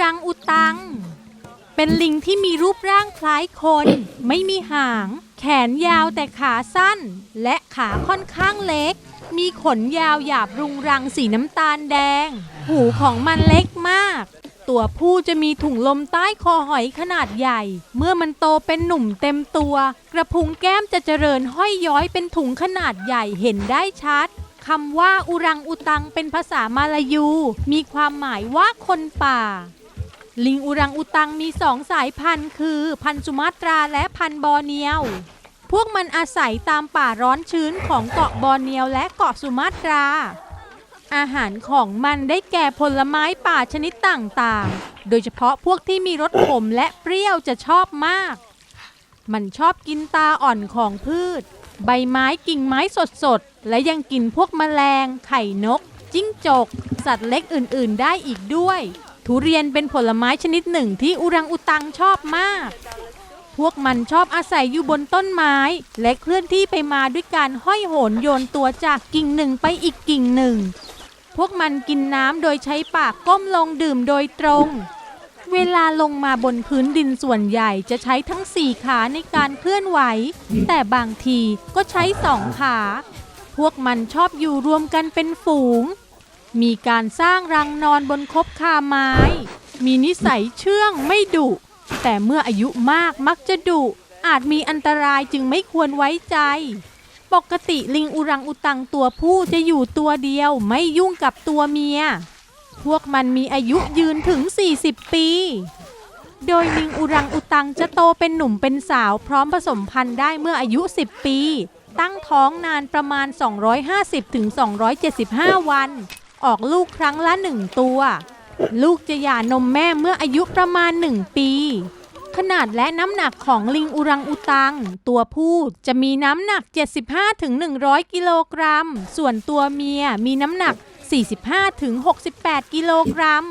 รังอุตัง เป็นลิงที่มีรูปร่างคล้ายคน ไม่มีหาง แขนยาวแต่ขาสั้น และขาค่อนข้างเล็ก มีขนยาวหยาบรุงรังสีน้ำตาลแดง หูของมันเล็กมาก ตัวผู้จะมีถุงลมใต้คอหอยขนาดใหญ่ เมื่อมันโตเป็นหนุ่มเต็มตัว กระพุ้งแก้มจะเจริญห้อยย้อยเป็นถุงขนาดใหญ่เห็นได้ชัดคำว่าอุรังอุตังเป็นภาษามาลายู มีความหมายว่าคนป่า ลิงอุรังอุตังมีสองสายพันธุ์คือ พันธุ์สุมาตราและพันธุ์บอร์เนียว พวกมันอาศัยตามป่าร้อนชื้นของเกาะบอร์เนียวและเกาะสุมาตรา อาหารของมันได้แก่ผลไม้ป่าชนิดต่างๆ โดยเฉพาะพวกที่มีรสขมและเปรี้ยวจะชอบมาก มันชอบกินตาอ่อนของพืช ใบไม้กิ่งไม้สดๆ และยังกินพวกแมลง ไข่นก จิ้งจก สัตว์เล็กอื่นๆ ได้อีกด้วย ทุเรียนเป็นผลไม้ชนิดหนึ่งที่อุรังอุตังชอบมาก พวกมันชอบอาศัยอยู่บนต้นไม้ และเคลื่อนที่ไปมาด้วยการห้อยโหนโยนตัวจากกิ่งหนึ่งไปอีกกิ่งหนึ่ง พวกมันกินน้ำโดยใช้ปากก้มลงดื่มโดยตรง เวลาลงมาบนพื้นดินส่วนใหญ่จะใช้ทั้งสี่ขาในการเคลื่อนไหว แต่บางทีก็ใช้สองขา พวกมันชอบอยู่รวมกันเป็นฝูง มีการสร้างรังนอนบนคบคาไม้ มีนิสัยเชื่องไม่ดุ แต่เมื่ออายุมากมักจะดุ อาจมีอันตรายจึงไม่ควรไว้ใจ ปกติลิงอุรังอุตังตัวผู้จะอยู่ตัวเดียวไม่ยุ่งกับตัวเมีย พวกมันมีอายุยืนถึง 40 ปี โดยลิงอุรังอุตังจะโตเป็นหนุ่มเป็นสาวพร้อมผสมพันธุ์ได้เมื่ออายุ 10 ปี ตั้งท้องนานประมาณ 250-275 วัน ออกลูกครั้งละหนึ่งตัว ลูกจะหย่านมแม่เมื่ออายุประมาณหนึ่งปี ขนาดและน้ำหนักของลิงอุรังอุตัง ตัวผู้จะมีน้ำหนัก 75-100 กิโลกรัม ส่วนตัวเมียมีน้ำหนัก 45-68 กิโลกรัม